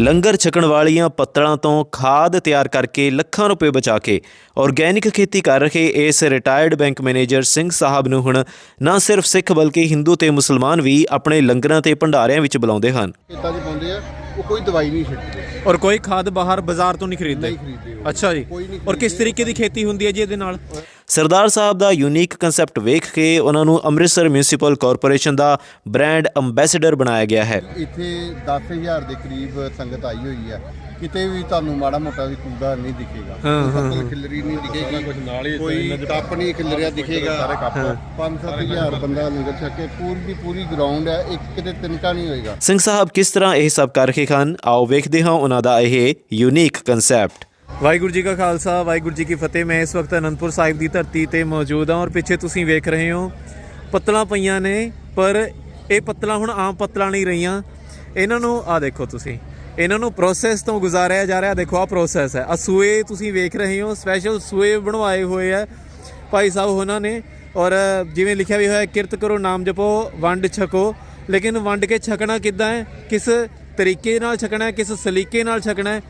ਲੰਗਰ ਛਕਣ ਵਾਲੀਆਂ ਪੱਤਲਾਂ ਤੋਂ ਖਾਦ ਤਿਆਰ ਕਰਕੇ ਲੱਖਾਂ ਰੁਪਏ ਬਚਾ ਕੇ ਆਰਗੈਨਿਕ ਖੇਤੀ ਕਰ ਰਹੇ ਇਸ retired bank manager Singh Sahib ਨੂੰ ਹੁਣ ਨਾ ਸਿਰਫ ਸਿੱਖ ਬਲਕਿ ਹਿੰਦੂ ਤੇ ਮੁਸਲਮਾਨ ਵੀ ਆਪਣੇ ਲੰਗਰਾਂ ਤੇ ਭੰਡਾਰਿਆਂ ਵਿੱਚ ਬੁਲਾਉਂਦੇ ਹਨ। ਖੇਤਾਂ 'ਚ ਪਾਉਂਦੇ ਆ ਉਹ ਕੋਈ ਦਵਾਈ ਨਹੀਂ ਛਿੜਕਦੇ ਔਰ ਕੋਈ ਖਾਦ ਬਾਹਰ ਬਾਜ਼ਾਰ ਤੋਂ ਨਹੀਂ ਖਰੀਦਦੇ। ਅੱਛਾ ਜੀ। ਔਰ ਕਿਸ ਤਰੀਕੇ ਦੀ ਖੇਤੀ ਹੁੰਦੀ ਹੈ ਜੀ ਇਹਦੇ ਨਾਲ? ਸਰਦਾਰ ਸਾਹਿਬ ਦਾ ਯੂਨੀਕ ਕਨਸੈਪਟ ਵੇਖ ਕੇ ਉਹਨਾਂ ਨੂੰ ਅੰਮ੍ਰਿਤਸਰ ਮਿਊਨਿਸਪਲ ਕਾਰਪੋਰੇਸ਼ਨ ਦਾ ਬ੍ਰਾਂਡ ਅੰਬੈਸਡਰ ਬਣਾਇਆ ਗਿਆ ਹੈ। ਇੱਥੇ 10000 ਦੇ ਕਰੀਬ ਸੰਗਤ ਆਈ ਹੋਈ ਆ ਕਿਤੇ ਵੀ ਤੁਹਾਨੂੰ ਮਾੜਾ ਮੋਟਾ ਵੀ ਕੂੜਾ ਨਹੀਂ ਦਿਖੇਗਾ। ਹਾਂ, ਕੋਈ ਖਿਲਰੀ ਨਹੀਂ ਦਿਖੇਗੀ। ਕੁਝ ਨਾਲ ਹੀ ਕੋਈ ਟੱਪ ਨਹੀਂ ਖਿਲਰਿਆ ਦਿਖੇਗਾ। ਸਾਰੇ ਕੱਪ 5-7000 ਬੰਦਾ ਲੰਗਰ ਛਕ ਕੇ ਪੂਰੀ ਦੀ ਪੂਰੀ ਗਰਾਊਂਡ ਹੈ ਇੱਕ ਕਿਤੇ ਤਿਨਕਾ ਨਹੀਂ ਹੋਏਗਾ। ਸਿੰਘ ਸਾਹਿਬ ਕਿਸ ਤਰ੍ਹਾਂ ਇਹ ਸਭ ਕਰ ਰਹੇ ਹਨ ਆਓ ਵੇਖਦੇ ਹਾਂ ਉਹਨਾਂ ਦਾ ਇਹ ਯੂਨੀਕ ਕਨਸੈਪਟ ਵਾਹਿਗੁਰੂ ਜੀ ਕਾ ਖਾਲਸਾ, ਵਾਹਿਗੁਰੂ ਜੀ ਕੀ ਫਤਿਹ। ਮੈਂ ਇਸ ਵਕਤ ਅਨੰਦਪੁਰ ਸਾਹਿਬ ਦੀ ਧਰਤੀ ਤੇ ਮੌਜੂਦ ਹਾਂ ਔਰ ਪਿੱਛੇ ਤੁਸੀਂ ਵੇਖ ਰਹੇ ਹੋ, ਪੱਤਲਾਂ ਪਈਆਂ ਨੇ, ਪਰ ਇਹ ਪੱਤਲਾਂ ਹੁਣ ਆਮ ਪੱਤਲਾਂ ਨਹੀਂ ਰਹੀਆਂ। ਇਹਨਾਂ ਨੂੰ ਆ ਦੇਖੋ ਤੁਸੀਂ, ਇਹਨਾਂ ਨੂੰ ਪ੍ਰੋਸੈਸ ਤੋਂ ਗੁਜ਼ਾਰਿਆ ਜਾ ਰਿਹਾ। ਦੇਖੋ ਆ ਪ੍ਰੋਸੈਸ ਹੈ। ਆ ਸੂਏ ਤੁਸੀਂ ਵੇਖ ਰਹੇ ਹੋ ਸਪੈਸ਼ਲ ਸੂਏ ਬਣਵਾਏ ਹੋਏ ਆ ਭਾਈ ਸਾਹਿਬ ਉਹਨਾਂ ਨੇ। ਔਰ ਜਿਵੇਂ ਲਿਖਿਆ ਵੀ ਹੋਇਆ, ਕਿਰਤ ਕਰੋ, ਨਾਮ ਜਪੋ, ਵੰਡ ਛਕੋ। ਲੇਕਿਨ ਵੰਡ ਕੇ ਛਕਣਾ ਕਿੱਦਾਂ ਹੈ? ਕਿਸ ਤਰੀਕੇ ਨਾਲ ਛਕਣਾ ਹੈ? ਕਿਸ ਸਲੀਕੇ ਨਾਲ ਛਕਣਾ ਹੈ?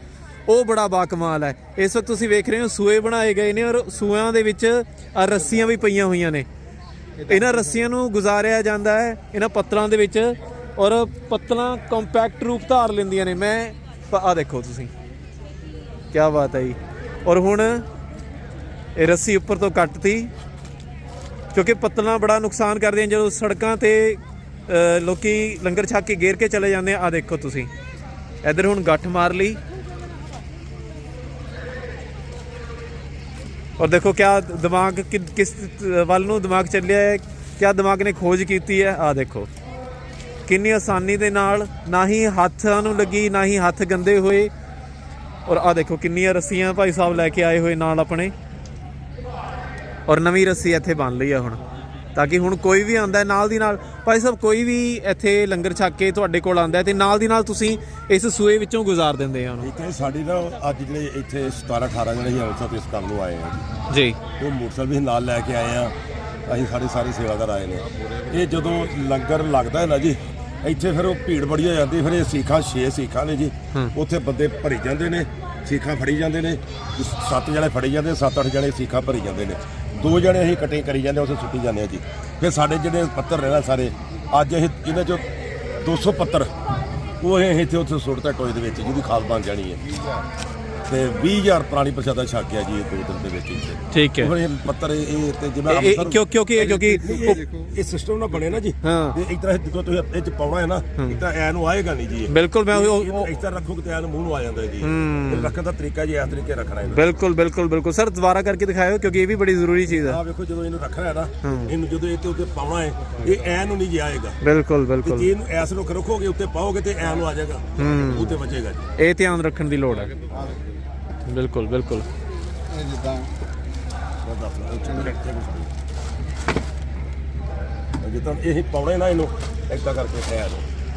ਉਹ ਬੜਾ ਬਾਕਮਾਲ ਹੈ। ਇਸ ਵਕਤ ਤੁਸੀਂ ਵੇਖ ਰਹੇ ਹੋ ਸੂਏ ਬਣਾਏ ਗਏ ਨੇ ਔਰ ਸੂਆਂ ਦੇ ਵਿੱਚ ਰੱਸੀਆਂ ਵੀ ਪਈਆਂ ਹੋਈਆਂ ਨੇ। ਇਹਨਾਂ ਰੱਸੀਆਂ ਨੂੰ ਗੁਜ਼ਾਰਿਆ ਜਾਂਦਾ ਹੈ ਇਹਨਾਂ ਪੱਤਲਾਂ ਦੇ ਵਿੱਚ ਔਰ ਪੱਤਲਾਂ ਕੰਪੈਕਟ ਰੂਪ ਧਾਰ ਲੈਂਦੀਆਂ ਨੇ। ਮੈਂ ਆ ਦੇਖੋ ਤੁਸੀਂ। ਕੀ ਬਾਤ ਹੈ ਜੀ। ਔਰ ਹੁਣ ਇਹ ਰੱਸੀ ਉੱਪਰ ਤੋਂ ਕੱਟਤੀ ਕਿਉਂਕਿ ਪੱਤਲਾਂ ਬੜਾ ਨੁਕਸਾਨ ਕਰਦੀਆਂ ਜਦੋਂ ਸੜਕਾਂ ਤੇ ਅ, ਲੋਕੀ ਲੰਗਰ ਛੱਕ ਕੇ ਗੇਰ ਕੇ ਚਲੇ ਜਾਂਦੇ ਆ ਦੇਖੋ ਤੁਸੀਂ। ਇੱਧਰ ਹੁਣ ਗੱਠ ਮਾਰ ਲਈ। ਔਰ ਦੇਖੋ ਕਿਆ ਦਿਮਾਗ ਕਿ- ਕਿਸ ਵੱਲ ਨੂੰ ਦਿਮਾਗ ਚੱਲਿਆ ਹੈ, ਕਿਆ ਦਿਮਾਗ ਨੇ ਖੋਜ ਕੀਤੀ ਹੈ ਆ ਦੇਖੋ। ਕਿੰਨੀ ਆਸਾਨੀ ਦੇ ਨਾਲ ਨਾ ਹੀ ਹੱਥਾਂ ਨੂੰ ਲੱਗੀ, ਨਾ ਹੀ ਹੱਥ ਗੰਦੇ ਹੋਏ। ਔਰ ਆ ਦੇਖੋ ਕਿੰਨੀਆਂ ਰੱਸੀਆਂ ਭਾਈ ਸਾਹਿਬ ਲੈ ਕੇ ਆਏ ਹੋਏ ਨਾਲ ਆਪਣੇ। ਔਰ ਨਵੀਂ ਰੱਸੀ ਇੱਥੇ ਬਣ ਲਈ ਆ ਹੁਣ। ਤਾਂ ਕਿ ਹੁਣ ਕੋਈ ਵੀ ਆਂਦਾ ਨਾਲ ਦੀ ਨਾਲ। ਭਾਈ ਸਾਹਿਬ ਕੋਈ ਵੀ ਇੱਥੇ ਲੰਗਰ ਛਕ ਕੇ ਤੁਹਾਡੇ ਕੋਲ ਆਂਦਾ ਤੇ ਨਾਲ ਦੀ ਨਾਲ ਤੁਸੀਂ ਇਸ ਸੂਏ ਵਿੱਚੋਂ ਗੁਜ਼ਾਰ ਦਿੰਦੇ ਆ ਉਹਨੂੰ। ਇੱਥੇ ਸਾਡੀ ਨਾ ਅੱਜ ਜਿਹੜੇ ਇੱਥੇ 17 18 ਜਿਹੜੇ ਹੀ ਅੰਮ੍ਰਿਤਸਰ ਤੋਂ ਇਸ ਕੰਮ ਨੂੰ ਆਏ ਆ। ਜੀ। ਜੀ ਉਹ ਮੋਟਰਸਾਈਕਲ ਵੀ ਨਾਲ ਲੈ ਕੇ ਆਏ ਆ। ਅਸੀਂ ਸਾਡੇ ਸਾਰੇ ਸੇਵਾਦਾਰ ਆਏ ਨੇ। ਇਹ ਜਦੋਂ ਲੰਗਰ ਲੱਗਦਾ ਹੈ ਨਾ ਜੀ ਇੱਥੇ ਫਿਰ ਉਹ ਭੀੜ ਬੜੀ ਹੋ ਜਾਂਦੀ ਫਿਰ ਇਹ ਸੀਖਾਂ 6 ਸੀਖਾਂ ਨੇ ਜੀ। ਉੱਥੇ ਬੰਦੇ ਭਰੀ ਜਾਂਦੇ ਨੇ ਸੀਖਾਂ ਫੜੀ ਜਾਂਦੇ ਨੇ ਸੱਤ ਜਣੇ ਫੜੀ ਜਾਂਦੇ ਸੱਤ ਅੱਠ ਜਣੇ ਸੀਖਾਂ ਭਰੀ ਜਾਂਦੇ ਨੇ। ਦੋ ਜਣੇ ਅਸੀਂ ਕਟਿੰਗ ਕਰੀ ਜਾਂਦੇ, ਉੱਥੇ ਸੁੱਟੀ ਜਾਂਦੇ ਆ ਜੀ। ਫਿਰ ਸਾਡੇ ਜਿਹੜੇ ਪੱਤਰ ਰਹਿਣਾ ਸਾਰੇ, ਅੱਜ ਇਹ ਇਹਨਾਂ ਚੋਂ 200 ਪੱਤਰ, ਉਹ ਅਸੀਂ ਇੱਥੇ ਉੱਥੇ ਸੁੱਟਦਾ ਟੋਏ ਦੇ ਵਿੱਚ, ਜਿਹਦੀ ਖਾਲ ਬਣ ਜਾਣੀ ਹੈ। ਤੇ 20000 ਪੁਰਾਣੀ ਪ੍ਰਸ਼ਾਦਾ ਛਕ ਗਿਆ ਜੀ ਇਹ ਦੋ ਦਿਨ ਦੇ ਵਿੱਚ ਇੱਥੇ ਠੀਕ ਹੈ। ਇਹ ਪੱਤਰ ਇਹ ਇਹ ਤੇ ਜਿਵੇਂ ਇਹ- ਇਹ ਕਿਉਂ ਕਿਉਂਕਿ ਕਿਉਂਕਿ ਇਹ- ਇਹ ਸਿਸਟਮ ਨਾ ਬਣੇ ਨਾ ਜੀ। ਹਾਂ। ਇਹ ਇਸ ਤਰ੍ਹਾਂ ਜਦੋਂ ਤੁਸੀਂ ਇਹ ਚ ਪਾਉਣਾ ਹੈ ਨਾ ਇਸ ਤਰ੍ਹਾਂ ਐ ਨੂੰ ਆਏਗਾ ਨਹੀਂ ਜੀ ਇਹ। ਬਿਲਕੁਲ ਮੈਂ ਉਹ- ਇਸ ਤਰ੍ਹਾਂ ਰੱਖੋਗੇ ਤੇ ਐ ਨੂੰ ਮੂੰਹ ਨੂੰ ਆ ਜਾਂਦਾ ਜੀ। ਹੂੰ। ਇਹ ਰੱਖਣ ਦਾ ਤਰੀਕਾ ਜੀ ਇਸ ਤਰੀਕੇ ਰੱਖਣਾ ਹੈ ਬਿਲਕੁਲ ਬਿਲਕੁਲ ਬਿਲਕੁਲ। ਸਰ ਦੁਬਾਰਾ ਕਰਕੇ ਦਿਖਾਇਓ ਕਿਉਂਕਿ ਇਹ ਵੀ ਬੜੀ ਜ਼ਰੂਰੀ ਚੀਜ਼ ਹੈ ਆ ਵੇਖੋ ਜਦੋਂ ਇਹਨੂੰ ਰੱਖਣਾ ਹੈ ਨਾ ਇਹਨੂੰ ਜਦੋਂ ਇਹ ਤੇ ਉੱਤੇ ਪਾਉਣਾ ਹੈ ਇਹ ਐ ਨੂੰ ਨਹੀਂ ਜੀ ਆਏਗਾ। ਬਿਲਕੁਲ ਤੇ ਬਿਲਕੁਲ। ਜੇ ਇਹਨੂੰ ਐਸ ਨੂੰ ਰੱਖੋਗੇ ਉੱਤੇ ਪਾਓਗੇ ਤੇ ਐ ਨੂੰ ਆ ਜਾਏਗਾ। ਉੱਤੇ ਬਚੇਗਾ ਜੀ। ਇਹ ਧਿਆਨ ਰੱਖਣ ਦੀ ਲੋੜ ਹੈ। ਬਿਲਕੁਲ ਬਿਲਕੁਲ। ਇਹ ਜਿੱਦਾਂ ਜਿੱਦਾਂ ਇਹ ਪਾਉਣਾ ਹੈ ਨਾ ਇਹਨੂੰ ਏਦਾਂ ਕਰਕੇ ਖਿਆਲ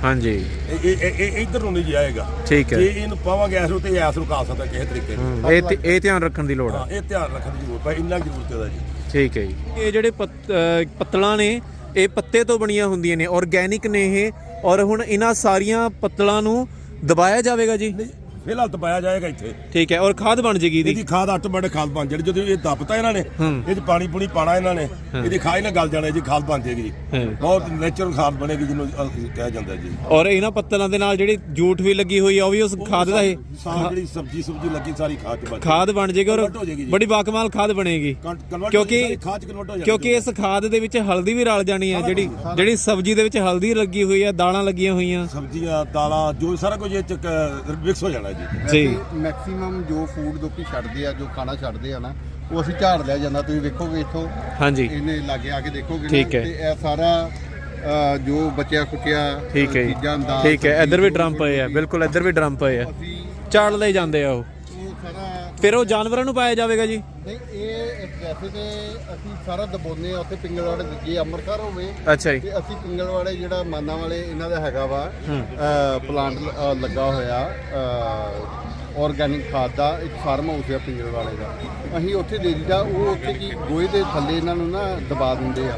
ਹਾਂਜੀ। ਇਹ ਇਹ ਇਹ- ਇਹ ਇੱਧਰ ਨੂੰ ਨਹੀਂ ਜੀ ਆਏਗਾ। ਠੀਕ ਹੈ। ਜੇ ਇਹਨੂੰ ਪਾਵਾਂਗੇ ਐਸ ਨੂੰ ਤੇ ਐਸ ਨੂੰ ਕਾ ਸਕਦਾ ਕਿਸੇ ਤਰੀਕੇ ਨਾਲ। ਇਹ ਧਿ- ਇਹ ਧਿਆਨ ਰੱਖਣ ਦੀ ਲੋੜ ਹੈ। ਹਾਂ ਇਹ ਧਿਆਨ ਰੱਖਣ ਦੀ ਜ਼ਰੂਰਤ ਹੈ ਇੰਨਾ ਕੁ ਜ਼ਰੂਰਤ ਹੈ ਜੀ। ਠੀਕ ਹੈ ਜੀ। ਇਹ ਜਿਹੜੇ ਪੱਤ- ਅਹ ਪੱਤਲਾਂ ਨੇ ਇਹ ਪੱਤੇ ਤੋਂ ਬਣੀਆਂ ਹੁੰਦੀਆਂ ਨੇ ਆਰਗੈਨਿਕ ਨੇ ਇਹ ਔਰ ਹੁਣ ਇਹਨਾਂ ਸਾਰੀਆਂ ਪੱਤਲਾਂ ਨੂੰ ਦਬਾਇਆ ਜਾਵੇਗਾ ਜੀ? ਫਿਲਹਾਲ ਦਬਾਇਆ ਜਾਏਗਾ ਇੱਥੇ। ਠੀਕ ਹੈ ਔਰ ਖਾਦ ਬਣ ਜੇਗੀ ਇਹਦੀ? ਇਹਦੀ ਖਾਦ ਆਟੋਮੈਟਿਕ ਖਾਦ ਬਣ ਜਾਣੀ ਜਦੋਂ ਇਹ ਦੱਬਤਾ ਇਹਨਾਂ ਨੇ ਇਹ ਚ ਪਾਣੀ ਪੂਣੀ ਪਾਣਾ ਇਹਨਾਂ ਨੇ ਇਹਦੀ ਖਾਦ ਨਾਲ ਗਲ ਜਾਣਾ ਜੀ ਖਾਦ ਬਣ ਜਾਏਗੀ ਜੀ ਹਾਂ। ਬਹੁਤ ਨੇਚਰਲ ਖਾਦ ਬਣੇਗੀ ਜਿਹਨੂੰ ਕਿਹਾ ਜਾਂਦਾ ਜੀ। ਔਰ ਇਹਨਾਂ ਪੱਤਲਾਂ ਦੇ ਨਾਲ ਜਿਹੜੀ ਜੂਠ ਵੀ ਲੱਗੀ ਹੋਈ ਆ ਉਹ ਵੀ ਉਸ ਖਾਦ ਦਾ ਇਹ ਸਾਰੀ ਜਿਹੜੀ ਸਬਜੀ ਸੁਬਜੀ ਲੱਗੀ ਸਾਰੀ ਖਾਦ ਚ ਬਣ ਖਾਦ ਬਣ ਜੇਗੀ ਔਰ Convert ਹੋ ਜਾਏਗੀ ਜੀ। ਬੜੀ ਬਾਕਮਾਲ ਖਾਦ ਬਣੇਗੀ। ਕਿਉਂਕਿ ਖਾਦ ਚ ਕਨਵਰਟ ਹੋ ਜਾਣੀ ਕਿਉਂਕਿ ਇਸ ਖਾਦ ਦੇ ਵਿੱਚ ਹਲਦੀ ਵੀ ਰਲ ਜਾਣੀ ਹੈ ਜਿਹੜੀ ਜਿਹੜੀ ਸਬਜ਼ੀ ਦੇ ਵਿੱਚ ਹਲਦੀ ਲੱਗੀ ਹੋਈ ਹੈ ਦਾਲਾਂ ਲੱਗੀਆਂ ਹੋਈਆਂ। ਸਬਜ਼ੀਆਂ ਦਾਲਾਂ ਜੋ ਸਾਰਾ ਕੁਝ ਇਹ ਚ ਮਿਕਸ ਹੋ ਜਾਣਾ ਜੀ। ਜੀ। ਮੈਕਸਿਮਮ ਜੋ ਫੂਡ ਲੋਕੀ ਛੱਡਦੇ ਆ ਜੋ ਖਾਣਾ ਛੱਡਦੇ ਆ ਨਾ ਉਹ ਅਸੀਂ ਝਾੜ ਲਿਆ ਜਾਂਦਾ। ਤੁਸੀਂ ਵੇਖੋਗੇ ਇੱਥੋਂ ਹਾਂਜੀ। ਇਹਨੇ ਲਾਗੇ ਆ ਕੇ ਦੇਖੋਗੇ ਨਾ, ਠੀਕ ਹੈ। ਤੇ ਇਹ ਸਾਰਾ ਅ, ਜੋ ਬਚਿਆ ਖੁਚਿਆ ਠੀਕ ਹੈ ਜੀ। ਚੀਜ਼ਾਂ ਦਾ ਠੀਕ ਹੈ। ਇੱਧਰ ਵੀ ਡਰਮ ਪਏ ਆ। ਬਿਲਕੁਲ ਇੱਧਰ ਵੀ ਡਰਮ ਪਏ ਆ। ਅਸੀਂ ਝਾੜ ਲਈ ਜਾਂਦੇ ਆ ਉਹ। ਫਿਰ ਉਹ ਜਾਨਵਰਾਂ ਨੂੰ ਪਾਇਆ ਜਾਵੇਗਾ ਜੀ? ਨਹੀਂ ਇਹ ਇੱਕ ਵੈਸੇ ਤੇ ਅਸੀਂ ਸਾਰਾ ਦਬੋਨੇ ਆ ਉੱਥੇ ਪਿੰਗਲਵਾੜੇ ਜੇ ਅੰਮ੍ਰਿਤਸਰ ਹੋਵੇ। ਅੱਛਾ ਜੀ। ਤੇ ਅਸੀਂ ਪਿੰਗਲਵਾੜੇ ਜਿਹੜਾ ਮਾਨਾ ਵਾਲੇ ਇਹਨਾਂ ਦਾ ਹੈਗਾ ਵਾ ਪਲਾਂਟ ਲੱਗਾ ਹੋਇਆ ਆਰਗੈਨਿਕ ਖਾਦ ਦਾ ਇੱਕ ਫਾਰਮ ਹਾਊਸ ਹੈ ਪਿੰਗਲਵਾੜੇ ਦਾ। ਅਸੀਂ ਉੱਥੇ ਦੇ ਦਿੱਤਾ ਉਹ ਉੱਥੇ ਕੀ ਗੋਹੇ ਦੇ ਥੱਲੇ ਇਹਨਾਂ ਨੂੰ ਨਾ ਦਬਾ ਦਿੰਦੇ ਆ।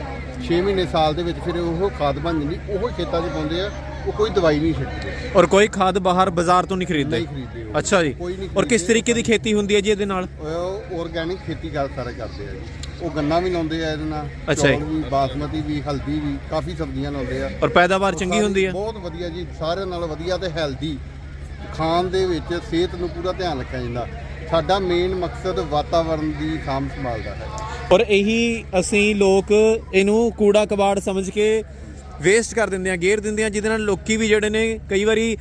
6 ਮਹੀਨੇ ਸਾਲ ਦੇ ਵਿੱਚ ਫਿਰ ਉਹ ਖਾਦ ਬਣ ਜਾਂਦੀ ਉਹ ਖੇਤਾਂ 'ਚ ਪਾਉਂਦੇ ਆ ਉਹ ਕੋਈ ਦਵਾਈ ਨਹੀਂ ਛਿੜਕਦੇ ਔਰ ਕੋਈ ਖਾਦ ਬਾਹਰ ਬਾਜ਼ਾਰ ਤੋਂ ਨਹੀਂ ਖਰੀਦਦੇ? ਨਹੀਂ ਖਰੀਦਦੇ ਉਹ। ਅੱਛਾ ਜੀ। ਕੋਈ ਨਹੀਂ ਔਰ ਕਿਸ ਖਰੀਦਦੇ। ਤਰੀਕੇ ਦੀ ਖੇਤੀ ਹੁੰਦੀ ਹੈ ਜੀ ਇਹਦੇ ਨਾਲ? ਉਹ ਆਰਗੈਨਿਕ ਖੇਤੀ ਕਰ ਸਾਰੇ ਕਰਦੇ ਆ ਜੀ। ਉਹ ਗੰਨਾ ਵੀ ਲਾਉਂਦੇ ਆ ਇਹਦੇ ਨਾਲ। ਅੱਛਾ ਜੀ। ਚੌਲ ਵੀ ਬਾਸਮਤੀ ਵੀ ਹਲਦੀ ਵੀ ਕਾਫੀ ਸਬਜ਼ੀਆਂ ਲਾਉਂਦੇ ਆ। ਔਰ ਪੈਦਾਵਾਰ ਚੰਗੀ ਹੁੰਦੀ ਹੈ? ਬਹੁਤ ਵਧੀਆ ਜੀ। ਸਾਰਿਆਂ ਨਾਲ ਵਧੀਆ ਤੇ ਹੈਲਦੀ ਖਾਣ ਦੇ ਵਿੱਚ ਸਿਹਤ ਨੂੰ ਪੂਰਾ ਧਿਆਨ ਰੱਖਿਆ ਜਾਂਦਾ। ਸਾਡਾ ਮੇਨ ਮਕਸਦ ਵਾਤਾਵਰਣ ਦੀ ਸਾਂਭ ਸੰਭਾਲ ਦਾ ਹੈ। ਔਰ ਇਹੀ ਅਸੀਂ ਲੋਕ ਇਹਨੂੰ ਕੂੜਾ ਕਬਾੜ ਸਮਝ ਕੇ ਵੇਸਟ ਕਰ ਦਿੰਦੇ ਆ ਗੇਰ ਦਿੰਦੇ ਆ ਜਿਹਦੇ ਨਾਲ ਲੋਕੀ ਵੀ ਜਿਹੜੇ ਨੇ ਕਈ ਵਾਰੀ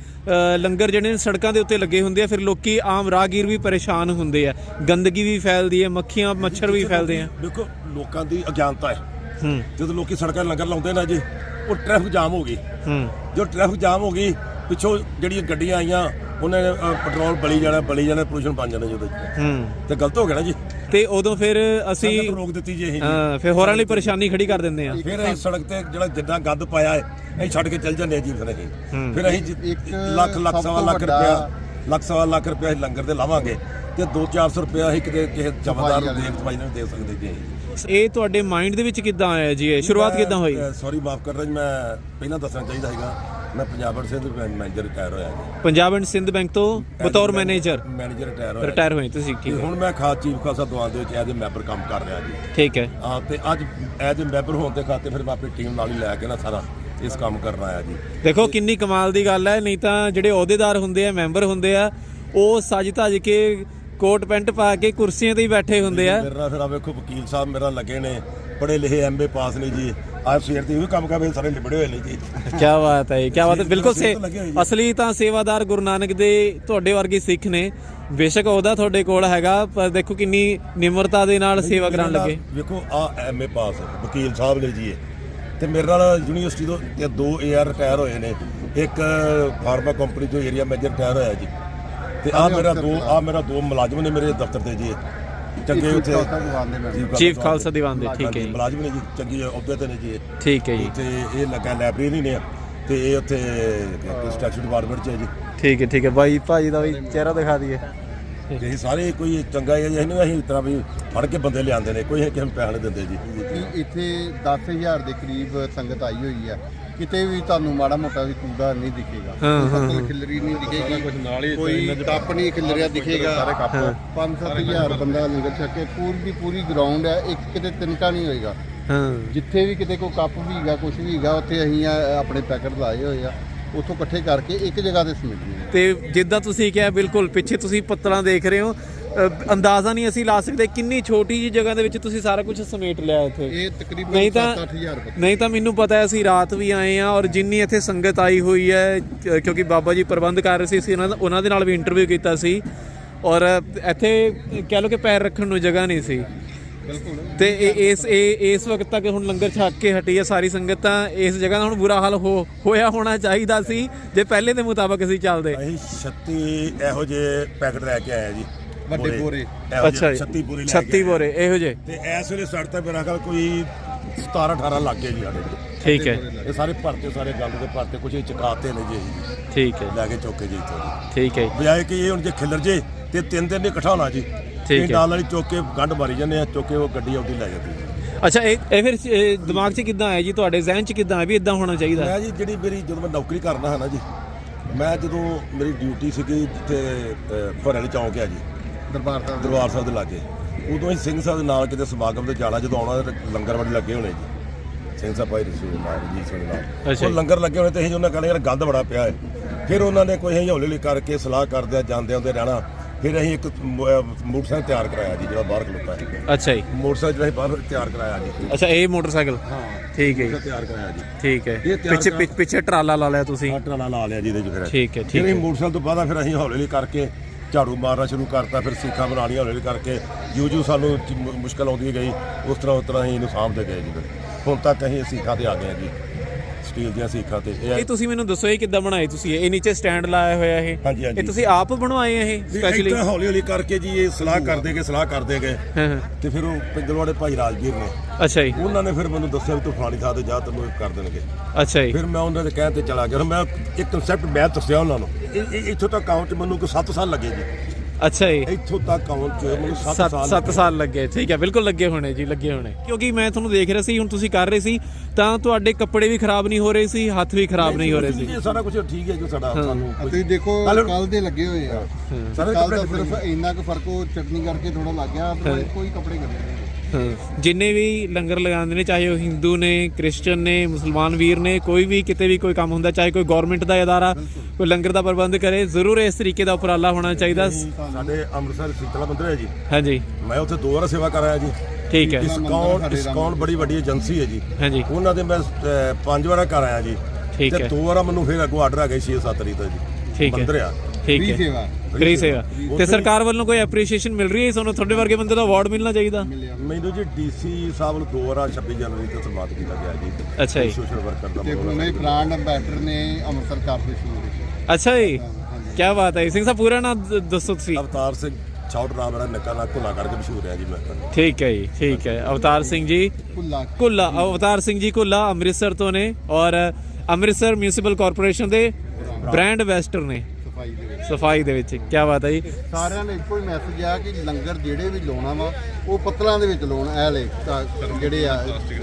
ਲੰਗਰ ਜਿਹੜੇ ਨੇ ਸੜਕਾਂ ਦੇ ਉੱਤੇ ਲੱਗੇ ਹੁੰਦੇ ਆ ਫਿਰ ਲੋਕੀ ਆਮ ਰਾਹਗੀਰ ਵੀ ਪਰੇਸ਼ਾਨ ਹੁੰਦੇ ਆ। ਗੰਦਗੀ ਵੀ ਫੈਲਦੀ ਹੈ ਮੱਖੀਆਂ ਮੱਛਰ ਵੀ ਫੈਲਦੇ ਆ। ਦੇਖੋ ਲੋਕਾਂ ਦੀ ਅਗਿਆਨਤਾ ਹੈ। ਹੂੰ। ਜਦੋਂ ਲੋਕੀ ਸੜਕਾਂ 'ਤੇ ਲੰਗਰ ਲਾਉਂਦੇ ਨਾ ਜੀ ਉਹ ਟ੍ਰੈਫਿਕ ਜਾਮ ਹੋ ਗਈ। ਹੂੰ। ਜੋ ਟ੍ਰੈਫਿਕ ਜਾਮ ਹੋ ਗਈ ਪਿੱਛੋਂ ਜਿਹੜੀਆਂ ਗੱਡੀਆਂ ਆਈਆਂ ਉਹਨਾਂ ਨੇ ਪੈਟਰੋਲ ਬਲੀ ਜਾਣਾ ਬਲੀ ਜਾਣਾ ਪੋਲੂਸ਼ਨ ਬਣ ਜਾਣਾ ਜਦੋਂ ਹੂੰ। ਤੇ ਗਲਤ ਹੋ ਗਿਆ ਨਾ ਜੀ। ਤੇ ਉਦੋਂ ਫਿਰ ਅਸੀਂ ਸੰਗਤ ਰੋਕ ਦਿੱਤੀ ਜੀ ਇਹ ਹਾਂ, ਫਿਰ ਹੋਰਾਂ ਲਈ ਪਰੇਸ਼ਾਨੀ ਖੜੀ ਕਰ ਦਿੰਦੇ ਆ। ਫਿਰ ਅਸੀਂ ਸੜਕ ਤੇ ਜਿਹੜਾ ਜਿੱਦਾਂ ਗੰਦ ਪਾਇਆ ਹੈ ਅਸੀਂ ਛੱਡ ਕੇ ਚੱਲ ਜਾਂਦੇ ਹਾਂ ਜੀ ਫਿਰ ਅਸੀਂ। ਫਿਰ ਅਸੀਂ ਜਿ- ਇੱਕ ਲੱਖ ਲੱਖ ਸਭ ਸਵਾ ਤੋਂ ਲੱਖ ਵੱਡਾ- ਰੁਪਇਆ ਲੱਖ ਸਵਾ ਲੱਖ ਰੁਪਇਆ ਅਸੀਂ ਲੰਗਰ ਦੇ ਲਾਵਾਂਗੇ ਤੇ 2-400 ਰੁਪਇਆ ਅਸੀਂ ਕਿਤੇ ਕਿਸੇ ਜਮਾਦਾਰ ਨੂੰ ਦੇ ਸਫ਼ਾਈ ਨੂੰ ਦੇ ਸਕਦੇ ਜੀ। ਇਹ ਤੁਹਾਡੇ ਮਾਈਂਡ ਦੇ ਵਿੱਚ ਕਿੱਦਾਂ ਆਇਆ ਜੀ ਇਹ? ਸ਼ੁਰੂਆਤ ਕਿੱਦਾਂ ਹੋਈ? ਸੌਰੀ ਮਾਫ ਕਰ ਰਿਹਾ ਜੀ ਮੈਂ ਪਹਿਲਾਂ ਦੱਸਣਾ ਚਾਹੀਦਾ ਸੀਗਾ। ਮੈਂ ਪੰਜਾਬ ਅਰਸੇ ਦੇ ਮੈਨੇਜਰ ਰਿਟਾਇਰ ਹੋਇਆ ਜੀ। ਪੰਜਾਬ ਐਂਡ ਸਿੰਧ ਬੈਂਕ ਤੋਂ ਬਤੌਰ ਮੈਨੇਜਰ ਮੈਨੇਜਰ ਰਿਟਾਇਰ ਹੋਇਆ ਰਿਟਾਇਰ ਹੋਏ ਤੁਸੀਂ ਤੇ ਠੀਕ ਹੈ। ਹੁਣ ਮੈਂ ਖਾਸ ਚੀਫ ਖਾਲਸਾ ਦੁਆਨ ਦੇ ਵਿੱਚ ਐਜ਼ ਮੈਂਬਰ ਕੰਮ ਕਰ ਰਿਹਾ ਜੀ। ਠੀਕ ਹੈ। ਆ ਤੇ ਅੱਜ ਐਜ਼ ਮੈਂਬਰ ਹੋਣ ਦੇ ਖਾਤੇ ਫਿਰ ਮੈਂ ਆਪਣੀ ਟੀਮ ਨਾਲ ਹੀ ਲੈ ਕੇ ਨਾ ਸਾਰਾ ਇਸ ਕੰਮ ਕਰਨ ਆਇਆ ਜੀ। ਦੇਖੋ ਕਿੰਨੀ ਕਮਾਲ ਦੀ ਗੱਲ ਹੈ ਨਹੀਂ ਤਾਂ ਜਿਹੜੇ ਅਹੁਦੇਦਾਰ ਹੁੰਦੇ ਆ ਮੈਂਬਰ ਹੁੰਦੇ ਆ ਉਹ ਸੱਜ ਧੱਜ ਕੇ ਕੋਟ ਪੈਂਟ ਪਾ ਕੇ ਕੁਰਸੀਆਂ ਤੇ ਹੀ ਬੈਠੇ ਹੁੰਦੇ ਆ। ਮੇਰੇ ਨਾਲ ਫਿਰ ਆ ਵੇਖੋ ਵਕੀਲ ਸਾਹਿਬ ਮੇਰਾ ਲੱਗੇ ਨੇ ਪੜੇ ਲਿਖੇ ਐਮਏ ਪਾਸ ਨੇ ਜੀ। ਆਪ ਸਵੇਰ ਦੀ ਵੀ ਕੰਮ ਕਰਦੇ ਸਾਰੇ ਲਿਬੜੇ ਹੋਏ ਨੇ ਜੀ। ਕੀ ਬਾਤ ਹੈ ਕੀ ਬਾਤ ਹੈ। ਬਿਲਕੁਲ ਸੇ। ਅਸਲੀ ਤਾਂ ਸੇਵਾਦਾਰ ਗੁਰੂ ਨਾਨਕ ਦੇ ਤੁਹਾਡੇ ਵਰਗੇ ਸਿੱਖ ਨੇ। ਬੇਸ਼ੱਕ ਉਹਦਾ ਤੁਹਾਡੇ ਕੋਲ ਹੈਗਾ ਪਰ ਦੇਖੋ ਕਿੰਨੀ ਨਿਮਰਤਾ ਦੇ ਨਾਲ ਸੇਵਾ ਕਰਨ ਲੱਗੇ। ਵੇਖੋ ਆ ਐਮਏ ਪਾਸ ਵਕੀਲ ਸਾਹਿਬ ਨੇ ਜੀ ਤੇ ਮੇਰੇ ਨਾਲ ਯੂਨੀਵਰਸਿਟੀ ਤੋਂ ਇਹ ਦੋ ਏਆਰ ਰਿਟਾਇਰ ਹੋਏ ਨੇ। ਇੱਕ ਫਾਰਮਾ ਕੰਪਨੀ ਤੋਂ ਏਰੀਆ ਮੈਨੇਜਰ ਰਿਟਾਇਰ ਹੋਇਆ ਜੀ। ਤੇ ਆ ਮੇਰਾ ਦੋ ਆ ਮੇਰਾ ਦੋ ਮੁਲਾਜ਼ਮ ਨੇ ਮੇਰੇ ਦਫ਼ਤਰ ਤੇ ਜੀ। ਚੰਗੇ ਉੱਥੇ। ਚੀਫ ਖਾਲਸਾ ਦੀਵਾਨ ਦੇ ਠੀਕ ਹੈ ਜੀ। ਮੁਲਾਜ਼ਮ ਨੇ ਜੀ ਚੰਗੀ ਅਹੁਦੇ ਤੇ ਨੇ ਜੀ। ਠੀਕ ਹੈ ਜੀ। ਤੇ ਇਹ ਲੱਗਾ ਲਾਇਬ੍ਰੇਰੀ ਨੇ ਤੇ ਇਹ ਉੱਥੇ ਸਟੈਚੂ ਡਿਪਾਰਟਮੈਂਟ 'ਚ ਹੈ ਜੀ। ਠੀਕ ਹੈ ਠੀਕ ਹੈ। ਬਾਈ ਭਾਜੀ ਦਾ ਵੀ ਚਿਹਰਾ ਦਿਖਾ ਦਈਏ। ਇਹ ਸਾਰੇ ਕੋਈ ਚੰਗਾ ਹੈ ਜੀ ਇਹਨੂੰ ਅਸੀਂ ਇਸ ਤਰ੍ਹਾਂ ਵੀ ਫੜ ਕੇ ਬੰਦੇ ਲਿਆਂਦੇ ਨੇ ਕੋਈ ਕਿਸੇ ਨੂੰ ਪੈਸੇ ਨਹੀਂ ਦਿੰਦੇ ਜੀ। ਇੱਥੇ 10000 ਦੇ ਕਰੀਬ ਸੰਗਤ ਆਈ ਹੋਈ ਹੈ। ਕਿਤੇ ਵੀ ਤੁਹਾਨੂੰ ਮਾੜਾ ਮੋਟਾ ਵੀ ਕੂੜਾ ਨਹੀਂ ਦਿਖੇਗਾ। ਹਾਂ, ਕੋਈ ਹਾਂ, ਫਸਲ ਖਿਲਰੀ ਨਹੀਂ ਦਿਖੇਗੀ। ਕੋਈ ਕੱਪ ਨਹੀਂ ਖਿਲਰਿਆ ਦਿਖੇਗਾ। ਸਾਰੇ ਕੱਪ 5-7000 ਬੰਦਾ ਲੰਗਰ ਛਕ ਕੇ ਪੂਰੀ ਦੀ ਪੂਰੀ ਗਰਾਊਂਡ ਹੈ ਇੱਕ ਕਿਤੇ ਤਿਨਕਾ ਨਹੀਂ ਹੋਏਗਾ। ਹਾਂ। ਜਿੱਥੇ ਵੀ ਕਿਤੇ ਕੋਈ ਕੱਪ ਵੀ ਹੈਗਾ ਕੁਝ ਵੀ ਹੈਗਾ ਉੱਥੇ ਅਸੀਂ ਆ- ਆਪਣੇ ਪੈਕਟ ਲਾਏ ਹੋਏ ਆ। ਉੱਥੋਂ ਇਕੱਠੇ ਕਰਕੇ ਇੱਕ ਜਗ੍ਹਾ ਤੇ ਸਮੇਟਨੇ ਤੇ ਜਿੱਦਾਂ ਤੁਸੀਂ ਕਿਹਾ ਬਿਲਕੁਲ ਪਿੱਛੇ ਤੁਸੀਂ ਪੱਤਲਾਂ ਦੇਖ ਰਹੇ ਹੋ। ਅੰਦਾਜ਼ਾ ਨਹੀਂ ਅਸੀਂ ਲਾ ਸਕਦੇ ਕਿੰਨੀ ਛੋਟੀ ਜੀ ਜਗ੍ਹਾ ਦੇ ਵਿੱਚ ਤੁਸੀਂ ਸਾਰਾ ਕੁਝ ਸਮੇਟ ਲਿਆ ਇੱਥੇ। ਇਹ ਤਕਰੀਬਨ ਨਹੀਂ ਤਾਂ 7-8000 ਰੁਪਏ ਨਹੀਂ ਤਾਂ ਮੈਨੂੰ ਪਤਾ ਹੈ ਅਸੀਂ ਰਾਤ ਵੀ ਆਏ ਆ ਔਰ ਜਿੰਨੀ ਇੱਥੇ ਸੰਗਤ ਆਈ ਹੋਈ ਹੈ ਕਿਉਂਕਿ ਬਾਬਾ ਜੀ ਪ੍ਰਬੰਧ ਕਰ ਰਹੇ ਸੀ ਅਸੀਂ ਉਹਨਾਂ ਦਾ ਉਹਨਾਂ ਦੇ ਨਾਲ ਵੀ ਇੰਟਰਵਿਊ ਕੀਤਾ ਸੀ। ਔਰ ਇੱਥੇ ਕਹਿ ਲਓ ਕਿ ਪੈਰ ਰੱਖਣ ਨੂੰ ਜਗ੍ਹਾ ਨਹੀਂ ਸੀ। ਤੇ ਇਹ ਇਸ ਇਹ ਇਸ ਵਕਤ ਤੱਕ ਹੁਣ ਲੰਗਰ ਛਕ ਕੇ ਹਟੀ ਹੈ ਸਾਰੀ ਸੰਗਤ। ਤਾਂ ਇਸ ਜਗ੍ਹਾ ਦਾ ਹੁਣ ਬੁਰਾ ਹਾਲ ਹੋ ਹੋਇਆ ਹੋਣਾ ਚਾਹੀਦਾ ਸੀ ਜੇ ਪਹਿਲੇ ਦੇ ਮੁਤਾਬਕ ਅਸੀਂ ਚੱਲਦੇ। ਅਸੀਂ 36 ਇਹੋ ਜਿਹੇ ਪੈਕਟ ਲੈ ਕੇ ਆਏ ਜੀ। ਵੱਡੇ ਬੋਰੇ। ਅੱਛਾ ਜੀ। 36 ਬੋਰੇ ਲੈ ਕੇ 36 ਆਏ ਆ। ਬੋਰੇ ਇਹੋ ਜੇ ਤੇ ਇਸ ਵੇਲੇ ਸੜਕ ਤੇ ਮੇਰਾ ਖਿਆਲ ਕੋਈ 17 18 ਲੱਗ ਗਏ ਜੀ ਸਾਡੇ ਠੀਕ ਹੈ। ਇਹ ਸਾਰੇ ਭਰਤੇ ਸਾਰੇ ਗੰਦ ਦੇ ਭਰਤੇ ਕੁਝ ਚਕਾਤੇ ਨੇ ਜੀ। ਠੀਕ ਹੈ। ਲੈ ਕੇ ਚੁੱਕੇ ਜੀ ਇੱਥੋਂ। ਠੀਕ ਹੈ। ਬਜਾਏ ਕਿ ਇਹ ਹੁਣ ਜੇ ਖਿਲਰ ਜੇ ਤੇ ਤਿੰਨ ਦਿਨ ਨਹੀਂ ਇਕੱਠਾ ਹੋਣਾ ਜੀ। ਠੀਕ ਇਹ ਹੈ। ਨਾਲ ਵਾਲੀ ਚੁੱਕ ਗੰਢ ਮਾਰੀ ਜਾਂਦੇ ਆ ਚੁੱਕ ਉਹ ਗੱਡੀ ਆਉਂਦੀ ਲੈ ਜਾਂਦੀ ਅੱਛਾ ਇਹ ਇਹ ਫਿਰ ਦਿਮਾਗ 'ਚ ਕਿੱਦਾਂ ਆਇਆ ਜੀ? ਤੁਹਾਡੇ ਜ਼ਿਹਨ 'ਚ ਕਿੱਦਾਂ ਆਇਆ ਵੀ ਇਦਾਂ ਹੋਣਾ ਚਾਹੀਦਾ? ਮੈਂ ਜੀ ਜਿਹੜੀ ਮੇਰੀ ਜਦੋਂ ਮੈਂ ਨੌਕਰੀ ਕਰਦਾ ਹਾਂ ਨਾ ਜੀ ਮੈਂ ਜਦੋਂ ਮੇਰੀ ਡਿਊਟੀ ਸੀਗੀ ਜਿੱਥੇ ਫਰਲ ਚੌਂਕ ਆ ਜੀ ਦਰਬਾਰ ਸਾਹਿਬ ਦੇ ਦਰਬਾਰ ਸਾਹਿਬ ਦੇ ਲਾਗੇ। ਉਦੋਂ ਹੀ ਸਿੰਘ ਸਾਹਿਬ ਦੇ ਨਾਲ ਕਿਤੇ ਸਮਾਗਮ ਤੇ ਜਾਣਾ ਜਦੋਂ ਆਉਣਾ ਤੇ ਲੰਗਰ ਵਾਲੇ ਲੱਗੇ ਹੋਣੇ ਜੀ। ਸਿੰਘ ਸਾਹਿਬ ਭਾਈ ਰਸੂਲ ਨਾਲ ਜੀ ਸਿੰਘ ਨਾਲ। ਅੱਛਾ ਉਹ ਜੀ। ਲੰਗਰ ਲੱਗੇ ਹੋਣੇ ਤੇ ਅਸੀਂ ਉਹਨਾਂ ਕਹਿੰਦੇ ਯਾਰ ਗੰਦ ਬੜਾ ਪਿਆ ਹੈ। ਫਿਰ ਉਹਨਾਂ ਨੇ ਕੋਈ ਅਸੀਂ ਹੌਲੀ ਹੌਲੀ ਕਰਕੇ ਸਲਾਹ ਕਰਦੇ ਜਾਂਦੇ ਆਉਂਦੇ ਰਹਿਣਾ। ਫਿਰ ਅਸੀਂ ਇੱਕ ਮ- ਅਹ ਮੋਟਰਸਾਈਕਲ ਤਿਆਰ ਕਰਾਇਆ ਜੀ ਜਿਹੜਾ ਬਾਹਰ ਖਲੋਤਾ ਹੈ ਅੱਛਾ ਜੀ। ਮੋਟਰਸਾਈਕਲ ਜਿਹੜਾ ਅਸੀਂ ਬਾਹਰ ਤਿਆਰ ਕਰਾਇਆ ਜੀ। ਅੱਛਾ ਇਹ ਮੋਟਰਸਾਈਕਲ? ਹਾਂ ਠੀਕ ਹੈ ਜੀ, ਤਿਆਰ ਕਰਾਇਆ ਜੀ। ਠੀਕ ਹੈ। ਤਿਆਰ ਪਿੱਛੇ ਪਿੱਛੇ- ਪਿੱਛੇ ਟਰਾਲਾ ਲਾ ਲਿਆ ਤੁਸੀਂ। ਟਰਾਲਾ ਲਾ ਲਿਆ ਜਿਹਦੇ ਚ ਫਿਰ। ਠੀਕ ਹੈ, ਠੀਕ ਫਿਰ ਅਸੀਂ ਹੈ। ਮੋਟਰਸਾਈਕਲ ਤੋਂ ਬਾਅਦ ਫਿਰ ਅਸੀਂ ਹੌਲੀ ਹੌਲੀ ਕਰਕੇ ਝਾੜੂ ਮਾਰਨਾ ਸ਼ੁਰੂ ਕਰਤਾ, ਫਿਰ ਸੀਖਾਂ ਬਣਾਉਣੀਆਂ ਹੌਲੀ ਹੌਲੀ ਕਰਕੇ ਜਿਉਂ ਜਿਉਂ ਸਾਨੂੰ ਮੁ- ਮੁਸ਼ਕਲ ਆਉਂਦੀ ਗਈ, ਉਸ ਤਰ੍ਹਾਂ ਉਸ ਤਰ੍ਹਾਂ ਅਸੀਂ ਇਹਨੂੰ ਸਾਂਭਦੇ ਗਏ ਜੀ ਫਿਰ। ਹੁਣ ਤੱਕ ਅਸੀਂ ਸੀਖਾਂ ਤੇ ਆ ਗਏ ਜੀ। ਸਟੀਲ ਦੀਆਂ ਸੀਖਾਂ ਤੇ ਇਹ ਇਹ ਤੁਸੀਂ ਮੈਨੂੰ ਦੱਸੋ ਇਹ ਕਿੱਦਾਂ ਬਣਾਏ ਤੁਸੀਂ? ਇਹ ਨੀਚੇ ਸਟੈਂਡ ਲਾਇਆ ਹੋਇਆ ਇਹ? ਹਾਂਜੀ, ਹਾਂਜੀ। ਇਹ ਤੁਸੀਂ ਆਪ ਬਣਵਾਏ ਇਹ ਸਪੈਸ਼ਲੀ ਸਪੈਸ਼ਲੀ ਹੌਲੀ ਹੌਲੀ ਕਰਕੇ ਜੀ ਇਹ ਸਲਾਹ ਕਰਦੇ ਗਏ ਸਲਾਹ ਕਰਦੇ ਗਏ। ਹਾਂ ਹਾਂ। ਤੇ ਫਿਰ ਉਹ ਪਿੰਗਲਵਾੜੇ ਭਾਈ ਰਾਜਵੀਰ ਨੇ। ਅੱਛਾ ਜੀ। ਉਹਨਾਂ ਨੇ ਫਿਰ ਮੈਨੂੰ ਦੱਸਿਆ ਵੀ ਤੂੰ ਫਲਾਣੀ ਥਾਂ ਤੇ ਜਾ ਤੈਨੂੰ ਇਹ ਕਰ ਦੇਣਗੇ। ਅੱਛਾ ਜੀ। ਫਿਰ ਮੈਂ ਉਹਨਾਂ ਦੇ ਕਹਿਣ ਤੇ ਚਲਾ ਗਿਆ। ਮੈਂ ਇੱਕ ਕਨਸੈਪਟ ਮੈਂ ਦੱਸਿਆ ਉਹਨਾਂ ਨੂੰ। ਇਹ- ਇਹ- ਇੱਥੋਂ ਤੱਕ ਆਉਣ ਚ ਮੈਨੂੰ ਕੋਈ 7 ਸਾਲ ਲੱਗੇ ਜੀ। ਅੱਛਾ ਜੀ। ਇੱਥੋਂ ਤੱਕ ਆਉਣ ਚ ਮੈਨੂੰ 7 7 ਸਾਲ 7 ਸਾਲ ਲੱਗੇ। ਠੀਕ ਹੈ ਬਿਲਕੁਲ ਲੱਗੇ ਹੋਣੇ ਜੀ ਲੱਗੇ ਹੋਣੇ। ਕਿਉਂਕਿ ਮੈਂ ਤੁਹਾਨੂੰ ਦੇਖ ਰਿਹਾ ਸੀ ਹੁਣ ਤੁਸੀਂ ਕਰ ਰਹੇ ਸੀ ਤਾਂ ਤੁਹਾਡੇ ਕੱਪੜੇ ਵੀ ਖਰਾਬ ਨਹੀਂ ਹੋ ਰਹੇ ਸੀ ਹੱਥ ਵੀ ਖਰਾਬ ਨਹੀਂ ਹੋ ਰਹੇ ਸੀ। ਸਾਰਾ ਕੁਝ ਠੀਕ ਹੈ ਜੋ ਸਾਡਾ ਸਾਨੂੰ। ਤੁਸੀਂ ਦੇਖੋ ਕੱਲ ਦੇ ਲੱਗੇ ਹੋਏ ਆ। ਸਾਰੇ ਕੱਪੜੇ ਸਿਰਫ ਇੰਨਾ ਕੁ ਫ਼ਰਕ ਉਹ ਚਟਨੀ ਕਰਕੇ ਥੋੜਾ ਲੱਗ ਗਿਆ ਕੋਈ ਕੱਪੜੇ ਕਰਦੇ। ਜਿੰਨੇ ਵੀ ਲੰਗਰ ਲਗਾਉਂਦੇ ਨੇ ਚਾਹੇ ਉਹ ਹਿੰਦੂ ਨੇ ਕ੍ਰਿਸਚੀਅਨ ਨੇ ਮੁਸਲਮਾਨ ਵੀਰ ਨੇ ਕੋਈ ਵੀ ਕਿਤੇ ਵੀ ਕੋਈ ਕੰਮ ਹੁੰਦਾ ਚਾਹੇ ਕੋਈ ਗਵਰਨਮੈਂਟ ਦਾ ਅਦਾਰਾ ਕੋਈ ਲੰਗਰ ਦਾ ਪ੍ਰਬੰਧ ਕਰੇ ਜ਼ਰੂਰ ਇਸ ਤਰੀਕੇ ਦਾ ਉਪਰਾਲਾ ਹੋਣਾ ਚਾਹੀਦਾ। ਸਾਡੇ ਅੰਮ੍ਰਿਤਸਰ ਸੀਤਲਾ ਮੰਦਿਰ ਹੈ ਜੀ। ਹਾਂਜੀ। ਮੈਂ ਉੱਥੇ ਦੋ ਵਾਰ ਸੇਵਾ ਕਰ ਆਇਆ ਜੀ। ਠੀਕ ਹੈ। ਡਿਸਕਾਊਂਟ ਡਿਸਕਾਊਂਟ ਬੜੀ ਵੱਡੀ ਏਜੰਸੀ ਹੈ ਜੀ। ਹਾਂਜੀ। ਉਹਨਾਂ ਦੇ ਮੈਂ ਪੰਜ ਵਾਰਾ ਕਰ ਆਇਆ ਜੀ। ਠੀਕ ਤੇ ਹੈ। ਦੋ ਵਾਰਾ ਮੈਨੂੰ ਫਿਰ ਅੱਗੋਂ ਆਰਡਰ ਆ ਗਿਆ 6-7 ਤਰੀਕ ਦਾ ਜੀ। ਠੀਕ ਹੈ। ਮੰਦਿਰ ਆ। ਠੀਕ ਫ੍ਰੀ ਹੈ। ਸੇਵਾ। ਫ੍ਰੀ ਸੇਵਾ। ਤੇ ਸਰਕਾਰ ਵੱਲੋਂ ਕੋਈ ਐਪਰੀਸ਼ੀਏਸ਼ਨ ਮਿਲ ਰਹੀ ਹੈ? ਤੁਹਾਨੂੰ ਤੁਹਾਡੇ ਵਰਗੇ ਬੰਦੇ ਦਾ ਅਵਾਰਡ ਮਿਲਣਾ ਚਾਹੀਦਾ? ਮੈਨੂੰ ਜੀ ਡੀਸੀ ਸਾਹਿਬ ਨੂੰ ਦੋ ਵਾਰਾ 26 ਜਨਵਰੀ ਤੇ ਸਨਮਾਨਿਤ ਕੀਤਾ ਗਿਆ ਜੀ। ਅੱਛਾ ਜੀ। ਸੋਸ਼ਲ ਵਰਕਰ ਦਾ ਤੇ ਦੇ ਬ੍ਰਾਂਡ ਅੰਬੈਸਡਰ ਨੇ ਅੰਮ੍ਰਿਤਸਰ ਕਾਰਪੋਰੇਸ਼ਨ ਦੇ ਅੱਛਾ ਜੀ। ਕੀ ਬਾਤ ਹੈ ਸਿੰਘ ਸਾਹਿਬ ਪੂਰਾ ਨਾਮ ਦ- ਦੱਸੋ ਤੁਸੀਂ। ਅਵਤਾਰ ਸਿੰਘ ਛੌਟ ਨਾਮ ਮੇਰਾ ਨੱਕਾ ਨਾ ਘੁਲਾ ਕਰਕੇ ਮਸ਼ਹੂਰ ਹੈ ਜੀ ਮੈਂ ਠੀਕ ਹੈ ਜੀ ਠੀਕ ਹੈ। ਅਵਤਾਰ ਸਿੰਘ ਜੀ। ਭੁੱਲਾ। ਕੁੱਲਾ ਅਵਤਾਰ ਸਿੰਘ ਜੀ ਕੁੱਲਾ ਅੰਮ੍ਰਿਤਸਰ ਤੋਂ ਨੇ ਔਰ ਅੰਮ੍ਰਿਤਸਰ ਮਿਊਨਿਸਪਲ ਕਾਰਪੋਰੇਸ਼ਨ ਦੇ ਬ੍ਰਾਂਡ ਐਂਬੈਸਡਰ ਨੇ। ਸਫ਼ਾਈ ਦੇ ਵਿੱਚ ਕੀ ਬਾਤ ਹੈ ਜੀ। ਸਾਰਿਆਂ ਨੂੰ ਇੱਕੋ ਹੀ ਮੈਸੇਜ ਆ ਕਿ ਲੰਗਰ ਜਿਹੜੇ ਵੀ ਲਾਉਣਾ ਵਾ ਉਹ ਪੱਤਲਾਂ ਦੇ ਵਿੱਚ ਲਾਉਣ ਇਹ ਲੈ ਤਾਂ ਜਿਹੜੇ ਆ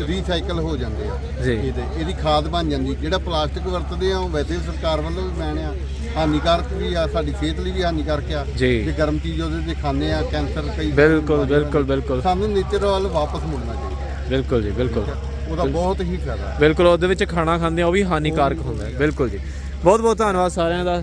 ਰੀਸਾਈਕਲ ਹੋ ਜਾਂਦੇ ਆ। ਜੀ। ਇਹਦੇ ਇਹਦੀ ਖਾਦ ਬਣ ਜਾਂਦੀ ਜਿਹੜਾ ਪਲਾਸਟਿਕ ਵਰਤਦੇ ਆ ਉਹ ਵੈਸੇ ਵੀ ਸਰਕਾਰ ਵੱਲੋਂ ਵੀ ਬੈਨ ਆ ਹਾਨੀਕਾਰਕ ਵੀ ਆ ਸਾਡੀ ਸਿਹਤ ਲਈ ਵੀ ਹਾਨੀਕਾਰਕ ਆ। ਜੀ। ਜੇ ਗਰਮ ਚੀਜ਼ ਉਹਦੇ ਤੇ ਖਾਂਦੇ ਆ ਕੈਂਸਰ ਕਈ ਬਿਲਕੁਲ ਬਿਲਕੁਲ ਬਿਲਕੁਲ। ਸਾਨੂੰ ਨੇਚਰ ਵੱਲ ਵਾਪਸ ਮੁੜਨਾ ਚਾਹੀਦਾ। ਬਿਲਕੁਲ ਜੀ ਬਿਲਕੁਲ। ਉਹਦਾ ਬਹੁਤ ਹੀ ਫਾਇਦਾ। ਬਿਲਕੁਲ ਉਹਦੇ ਵਿੱਚ ਖਾਣਾ ਖਾਂਦੇ ਆ ਉਹ ਵੀ ਹਾਨੀਕਾਰਕ ਹੁੰਦਾ ਹੈ। ਬਿਲਕੁਲ ਜੀ। ਬਹੁਤ ਬਹੁਤ ਧੰਨਵਾਦ ਸਾਰਿਆਂ ਦਾ।